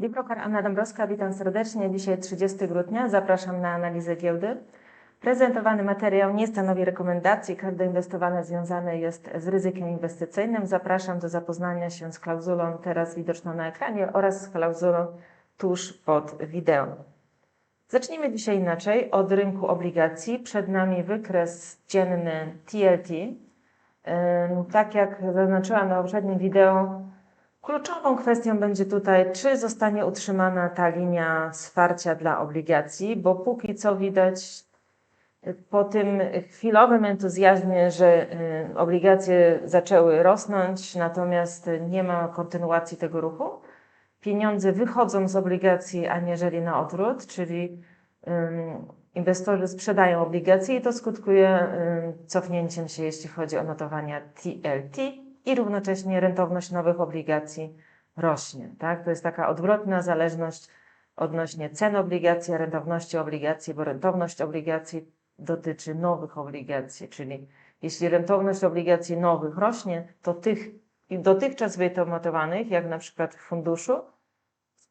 Bibrokar Anna Dąbrowska, witam serdecznie. Dzisiaj 30 grudnia, zapraszam na analizę giełdy. Prezentowany materiał nie stanowi rekomendacji, każde inwestowanie związane jest z ryzykiem inwestycyjnym. Zapraszam do zapoznania się z klauzulą teraz widoczną na ekranie oraz z klauzulą tuż pod wideo. Zacznijmy dzisiaj inaczej od rynku obligacji. Przed nami wykres dzienny TLT. Tak jak zaznaczyłam na poprzednim wideo, kluczową kwestią będzie tutaj, czy zostanie utrzymana ta linia wsparcia dla obligacji, bo póki co widać y, po tym chwilowym entuzjazmie, że y, obligacje zaczęły rosnąć, natomiast nie ma kontynuacji tego ruchu. Pieniądze wychodzą z obligacji, aniżeli na odwrót, czyli inwestorzy sprzedają obligacje i to skutkuje cofnięciem się, jeśli chodzi o notowania TLT i równocześnie rentowność nowych obligacji rośnie. Tak? To jest taka odwrotna zależność odnośnie cen obligacji, rentowności obligacji, bo rentowność obligacji dotyczy nowych obligacji, czyli jeśli rentowność obligacji nowych rośnie, to tych dotychczas wyautomatyzowanych, jak na przykład w funduszu,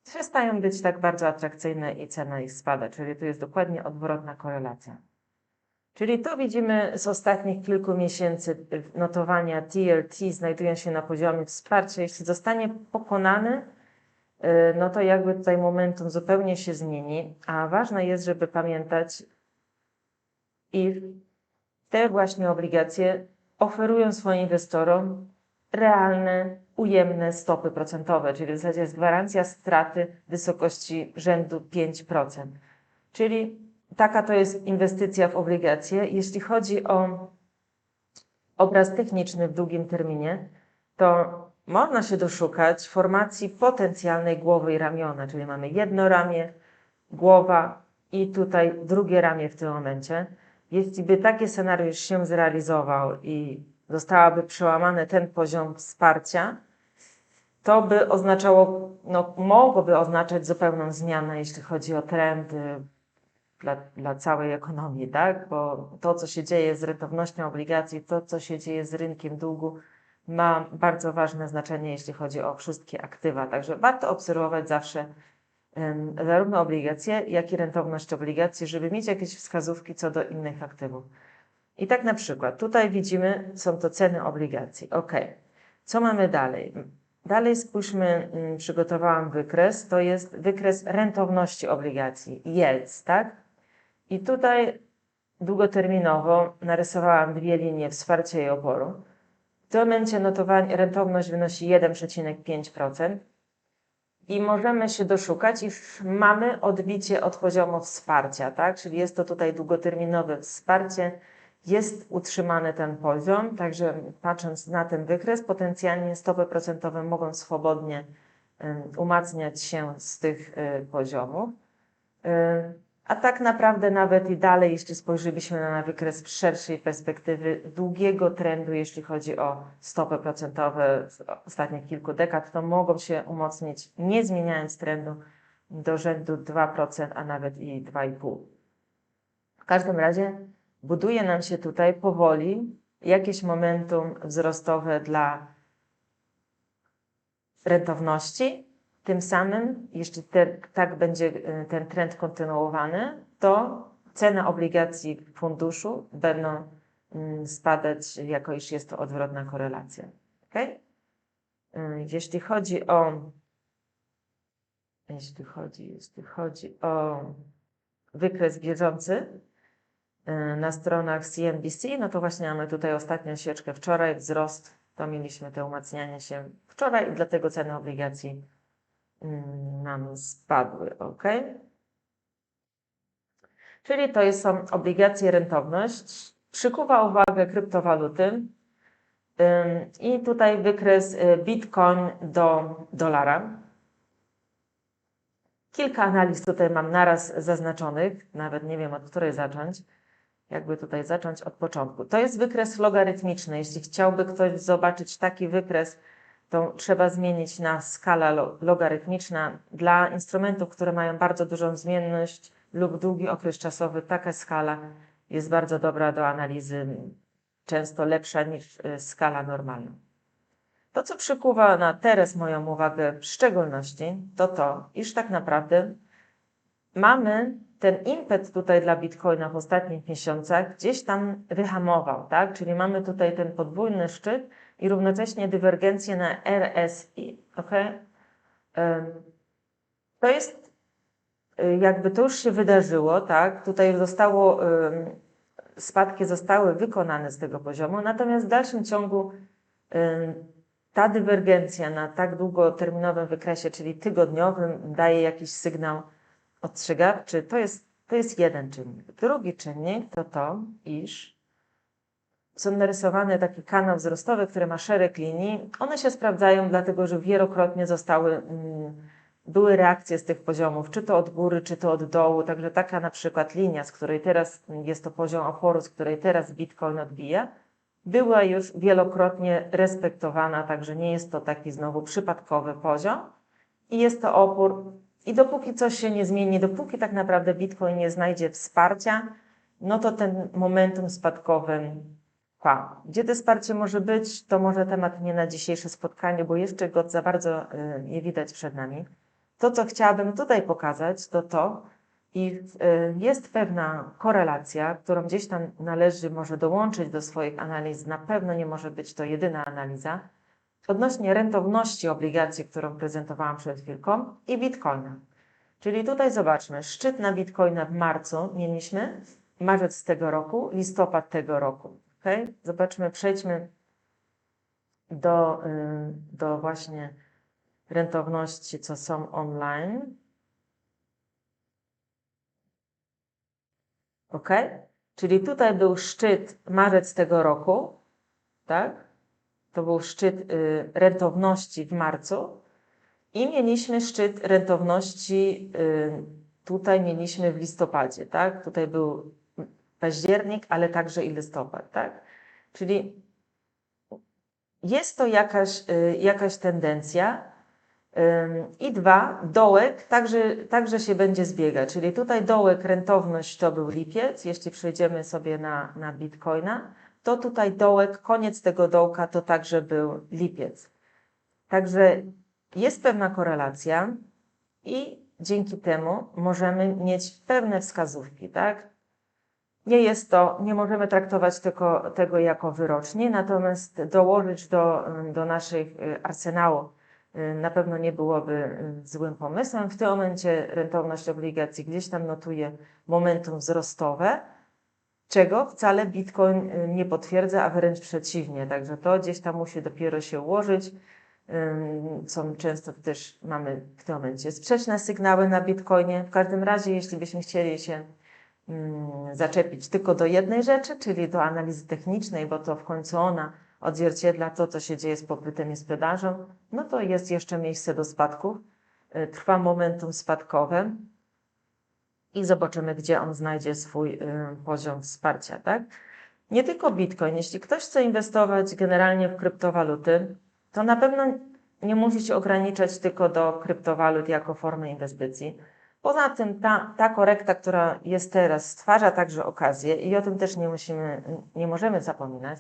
przestają być tak bardzo atrakcyjne i cena ich spada, czyli tu jest dokładnie odwrotna korelacja. Czyli to widzimy z ostatnich kilku miesięcy notowania TLT znajdują się na poziomie wsparcia. Jeśli zostanie pokonany, y, no to jakby tutaj momentum zupełnie się zmieni, a ważne jest, żeby pamiętać, iż te właśnie obligacje oferują swoim inwestorom realne, ujemne stopy procentowe, czyli w zasadzie jest gwarancja straty w wysokości rzędu 5%. Czyli taka to jest inwestycja w obligacje. Jeśli chodzi o obraz techniczny w długim terminie, to można się doszukać formacji potencjalnej głowy i ramiona, czyli mamy jedno ramię, głowa i tutaj drugie ramię w tym momencie. Jeśli by taki scenariusz się zrealizował i zostałaby przełamany ten poziom wsparcia, to by oznaczało, no, mogłoby oznaczać zupełną zmianę, jeśli chodzi o trendy dla, dla całej ekonomii, tak? Bo to, co się dzieje z rentownością obligacji, to, co się dzieje z rynkiem długu, ma bardzo ważne znaczenie, jeśli chodzi o wszystkie aktywa. Także warto obserwować zawsze zarówno obligacje, jak i rentowność obligacji, żeby mieć jakieś wskazówki co do innych aktywów. I tak na przykład, tutaj widzimy, są to ceny obligacji. Ok. Co mamy dalej? Dalej spójrzmy, przygotowałam wykres, to jest wykres rentowności obligacji, yields, tak? I tutaj długoterminowo narysowałam dwie linie wsparcia i oporu. W tym momencie notowanie, rentowność wynosi 1,5% i możemy się doszukać, iż mamy odbicie od poziomu wsparcia, tak? Czyli jest to tutaj długoterminowe wsparcie, jest utrzymany ten poziom, także patrząc na ten wykres, potencjalnie stopy procentowe mogą swobodnie y, umacniać się z tych y, poziomów. A tak naprawdę nawet i dalej, jeśli spojrzylibyśmy na wykres szerszej perspektywy długiego trendu, jeśli chodzi o stopy procentowe z ostatnich kilku dekad, to mogą się umocnić, nie zmieniając trendu, do rzędu 2%, a nawet i 2,5%. W każdym razie buduje nam się tutaj powoli jakieś momentum wzrostowe dla rentowności. Tym samym, jeśli te, tak będzie y, ten trend kontynuowany, to ceny obligacji funduszu będą mm, spadać, jako iż jest to odwrotna korelacja. Okay? Jeśli chodzi o jeśli chodzi, jeśli chodzi o wykres bieżący, y, na stronach CNBC, no to właśnie mamy tutaj ostatnią sieczkę wczoraj, wzrost, to mieliśmy te umacnianie się wczoraj i dlatego ceny obligacji nam spadły, ok? Czyli to są obligacje rentowność, przykuwa uwagę kryptowaluty i tutaj wykres y, Bitcoin do dolara. Kilka analiz tutaj mam naraz zaznaczonych, nawet nie wiem od której zacząć jakby tutaj zacząć od początku. To jest wykres logarytmiczny. Jeśli chciałby ktoś zobaczyć taki wykres, to trzeba zmienić na skala lo- logarytmiczna. Dla instrumentów, które mają bardzo dużą zmienność lub długi okres czasowy, taka skala jest bardzo dobra do analizy, często lepsza niż y, skala normalna. To, co przykuwa na teraz moją uwagę w szczególności, to to, iż tak naprawdę mamy ten impet tutaj dla Bitcoina w ostatnich miesiącach gdzieś tam wyhamował, tak? Czyli mamy tutaj ten podwójny szczyt i równocześnie dywergencję na RSI, ok? Em, To jest y, jakby to już się wydarzyło, tak? Tutaj zostało, spadki zostały wykonane z tego poziomu, natomiast w dalszym ciągu ta dywergencja na tak długoterminowym wykresie, czyli tygodniowym, daje jakiś sygnał ostrzegawczy. To jest, to jest jeden czynnik. Drugi czynnik to to, iż są taki kanał wzrostowy, który ma szereg linii. One się sprawdzają, dlatego że wielokrotnie zostały, mm, były reakcje z tych poziomów, czy to od góry, czy to od dołu. Także taka na przykład linia, z której teraz jest to poziom oporu, z której teraz Bitcoin odbija, była już wielokrotnie respektowana, także nie jest to taki znowu przypadkowy poziom. I jest to opór. I dopóki coś się nie zmieni, dopóki tak naprawdę Bitcoin nie znajdzie wsparcia, no to ten momentum spadkowy trwa. Gdzie to wsparcie może być, to może temat nie na dzisiejsze spotkanie, bo jeszcze go za bardzo y, nie widać przed nami. To, co chciałabym tutaj pokazać, to to, i y, jest pewna korelacja, którą gdzieś tam należy może dołączyć do swoich analiz. Na pewno nie może być to jedyna analiza. Odnośnie rentowności obligacji, którą prezentowałam przed chwilką, i bitcoina. Czyli tutaj zobaczmy, szczyt na bitcoina w marcu mieliśmy, marzec tego roku, listopad tego roku. Okay? Zobaczmy, przejdźmy do, y, do właśnie rentowności, co są online. Ok? Czyli tutaj był szczyt marzec tego roku, tak? To był szczyt y, rentowności w marcu i mieliśmy szczyt rentowności y, tutaj mieliśmy w listopadzie, tak? Tutaj był październik, ale także i listopad, tak? Czyli jest to jakaś, y, jakaś tendencja, i dwa, dołek także, także się będzie zbiegać, czyli tutaj dołek rentowność to był lipiec, jeśli przejdziemy sobie na, na Bitcoina, to tutaj dołek, koniec tego dołka to także był lipiec. Także jest pewna korelacja i dzięki temu możemy mieć pewne wskazówki, tak? Nie jest to, nie możemy traktować tylko tego jako wyrocznie, natomiast dołożyć do, do naszych y, arsenału Y, na pewno nie byłoby y, złym pomysłem. W tym momencie rentowność obligacji gdzieś tam notuje momentum wzrostowe, czego wcale Bitcoin nie potwierdza, a wręcz przeciwnie. Także to gdzieś tam musi dopiero się ułożyć. Są często też mamy w tym momencie sprzeczne sygnały na Bitcoinie. W każdym razie, jeśli byśmy chcieli się zaczepić tylko do jednej rzeczy, czyli do analizy technicznej, bo to w końcu ona odzwierciedla to, co się dzieje z popytem i sprzedażą, no to jest jeszcze miejsce do spadków. Y, Trwa momentum spadkowe i zobaczymy, gdzie on znajdzie swój y, poziom wsparcia. Tak? Nie tylko Bitcoin. Jeśli ktoś chce inwestować generalnie w kryptowaluty, to na pewno nie musi się ograniczać tylko do kryptowalut jako formy inwestycji. Poza tym ta, ta korekta, która jest teraz, stwarza także okazję i o tym też nie, musimy, nie możemy zapominać,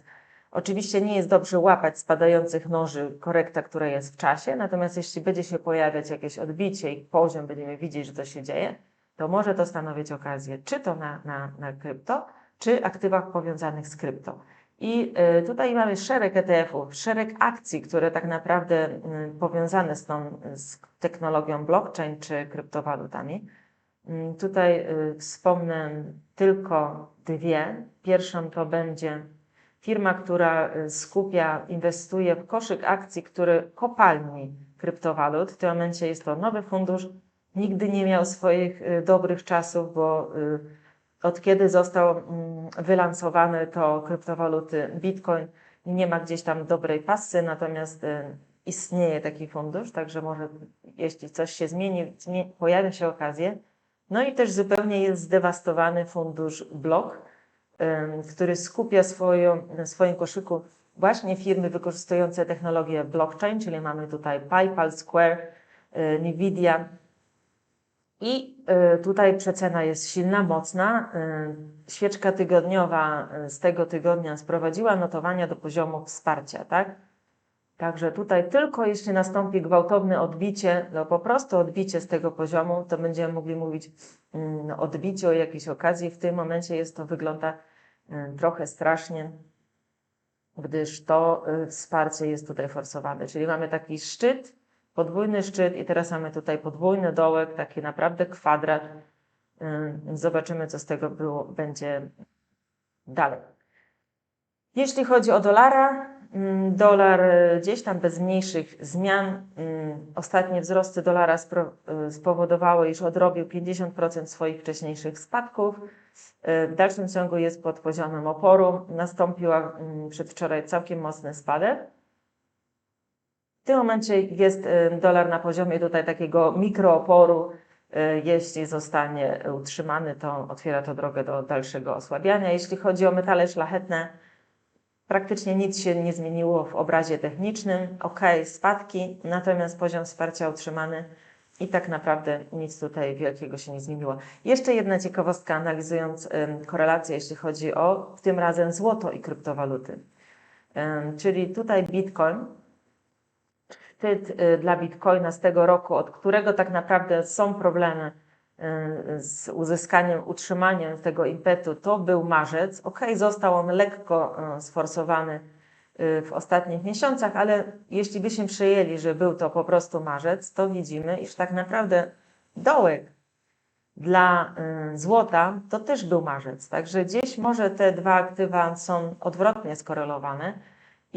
Oczywiście nie jest dobrze łapać spadających noży korekta, która jest w czasie, natomiast jeśli będzie się pojawiać jakieś odbicie i poziom będziemy widzieć, że to się dzieje, to może to stanowić okazję czy to na, na, na krypto, czy aktywach powiązanych z krypto. I y, tutaj mamy szereg ETF-ów, szereg akcji, które tak naprawdę y, powiązane są z technologią blockchain czy kryptowalutami. Y, tutaj wspomnę tylko dwie. Pierwszą to będzie firma, która y, skupia, inwestuje w koszyk akcji, który kopalni kryptowalut. W tym momencie jest to nowy fundusz. Nigdy nie miał swoich dobrych czasów, bo od kiedy został mm, wylansowany, to kryptowaluty Bitcoin nie ma gdzieś tam dobrej pasy, natomiast istnieje taki fundusz, także może jeśli coś się zmieni, pojawia się okazja. No i też zupełnie jest zdewastowany fundusz Block, który skupia swoją, na swoim koszyku właśnie firmy wykorzystujące technologię blockchain, czyli mamy tutaj PayPal, Square, y, Nvidia. I y, tutaj przecena jest silna, mocna. Y, świeczka tygodniowa z tego tygodnia sprowadziła notowania do poziomu wsparcia, tak? Także tutaj tylko jeśli nastąpi gwałtowne odbicie, no po prostu odbicie z tego poziomu, to będziemy mogli mówić mm, o o jakiejś okazji. W tym momencie jest to wygląda trochę strasznie, gdyż to y, wsparcie jest tutaj forsowane. Czyli mamy taki szczyt, podwójny szczyt i teraz mamy tutaj podwójny dołek, taki naprawdę kwadrat. Zobaczymy, co z tego było, będzie dalej. Jeśli chodzi o dolara, dolar y, gdzieś tam bez mniejszych zmian. Ostatnie wzrosty dolara y, spowodowały, iż odrobił 50% swoich wcześniejszych spadków. Y, W dalszym ciągu jest pod poziomem oporu. Nastąpiła przedwczoraj całkiem mocny spadek. W tym momencie jest y, dolar na poziomie tutaj takiego mikrooporu. Y, Jeśli zostanie utrzymany, to otwiera to drogę do dalszego osłabiania. Jeśli chodzi o metale szlachetne, praktycznie nic się nie zmieniło w obrazie technicznym. Ok, spadki, natomiast poziom wsparcia utrzymany i tak naprawdę nic tutaj wielkiego się nie zmieniło. Jeszcze jedna ciekawostka, analizując korelację, jeśli chodzi o tym razem złoto i kryptowaluty. Czyli tutaj Bitcoin, szczyt y, dla Bitcoina z tego roku, od którego tak naprawdę są problemy y, z uzyskaniem, utrzymaniem tego impetu, to był marzec. Ok, został on lekko y, sforsowany w ostatnich miesiącach, ale jeśli byśmy przyjęli, że był to po prostu marzec, to widzimy, iż tak naprawdę dołek dla złota to też był marzec. Także gdzieś może te dwa aktywa są odwrotnie skorelowane.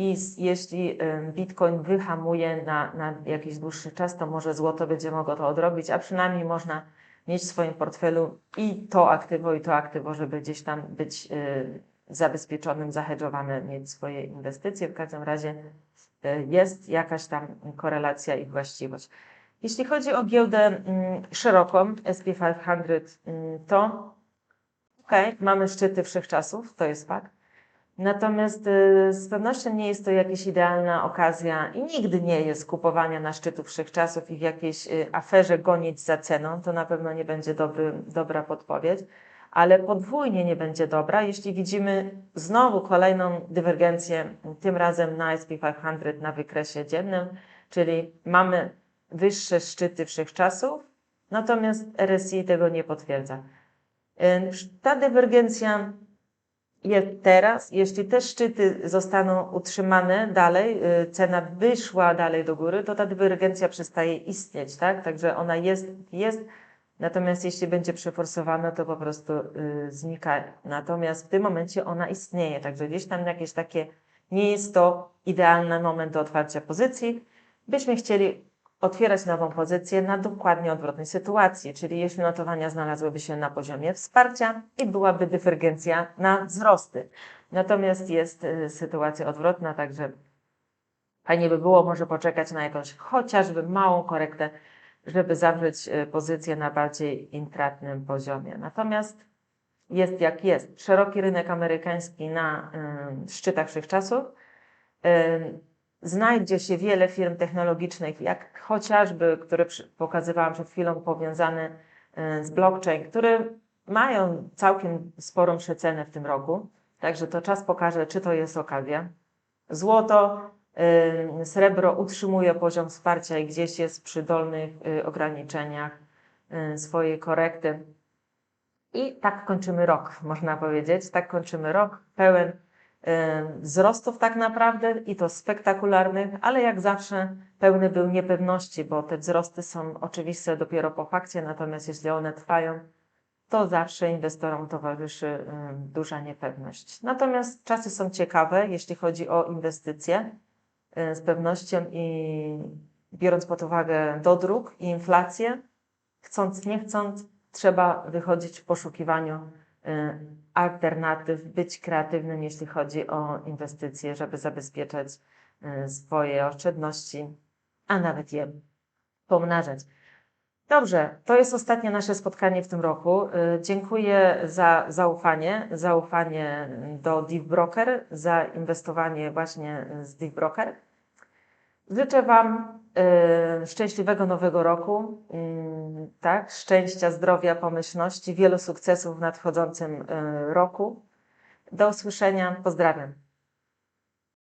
I jeśli Bitcoin wyhamuje na, na jakiś dłuższy czas, to może złoto będzie mogło to odrobić, a przynajmniej można mieć w swoim portfelu i to aktywo, i to aktywo, żeby gdzieś tam być y, zabezpieczonym, zahedżowane, mieć swoje inwestycje. W każdym razie y, jest jakaś tam korelacja i właściwość. Jeśli chodzi o giełdę szeroką, SP500, mm, to ok, mamy szczyty wszechczasów, to jest fakt. Natomiast y, z pewnością nie jest to jakaś idealna okazja i nigdy nie jest kupowania na szczytu wszechczasów i w jakiejś y, aferze gonić za ceną. To na pewno nie będzie dobry, dobra podpowiedź, ale podwójnie nie będzie dobra, jeśli widzimy znowu kolejną dywergencję, tym razem na SP500 na wykresie dziennym, czyli mamy wyższe szczyty wszechczasów, natomiast RSI tego nie potwierdza. Y, Ta dywergencja teraz, jeśli te szczyty zostaną utrzymane dalej, y, cena by szła dalej do góry, to ta dywergencja przestaje istnieć, tak? Także ona jest, jest, natomiast jeśli będzie przeforsowana, to po prostu y, znika. Natomiast w tym momencie ona istnieje, także gdzieś tam jakieś takie, nie jest to idealny moment do otwarcia pozycji. Byśmy chcieli otwierać nową pozycję na dokładnie odwrotnej sytuacji, czyli jeśli notowania znalazłyby się na poziomie wsparcia i byłaby dywergencja na wzrosty. Natomiast jest y, sytuacja odwrotna, także fajnie by było może poczekać na jakąś chociażby małą korektę, żeby zawrzeć y, pozycję na bardziej intratnym poziomie. Natomiast jest jak jest. Szeroki rynek amerykański na y, szczytach wszechczasów. Y, znajdzie się wiele firm technologicznych, jak chociażby, które pokazywałam przed chwilą, powiązane z blockchain, które mają całkiem sporą przecenę w tym roku. Także to czas pokaże, czy to jest okazja. Złoto, y, srebro utrzymuje poziom wsparcia i gdzieś jest przy dolnych y, ograniczeniach y, swojej korekty. I tak kończymy rok, można powiedzieć. Tak kończymy rok pełen wzrostów tak naprawdę i to spektakularnych, ale jak zawsze pełny był niepewności, bo te wzrosty są oczywiste dopiero po fakcie, natomiast jeśli one trwają, to zawsze inwestorom towarzyszy y, duża niepewność. Natomiast czasy są ciekawe, jeśli chodzi o inwestycje, y, z pewnością i biorąc pod uwagę dodruk i inflację, chcąc nie chcąc, trzeba wychodzić w poszukiwaniu y, alternatyw, być kreatywnym, jeśli chodzi o inwestycje, żeby zabezpieczać y, swoje oszczędności, a nawet je pomnażać. Dobrze, to jest ostatnie nasze spotkanie w tym roku. Y, Dziękuję za zaufanie, zaufanie do Deep Broker, za inwestowanie właśnie z Deep Broker. Życzę Wam y, szczęśliwego nowego roku, mm, tak, szczęścia, zdrowia, pomyślności, wielu sukcesów w nadchodzącym y, roku. Do usłyszenia, pozdrawiam.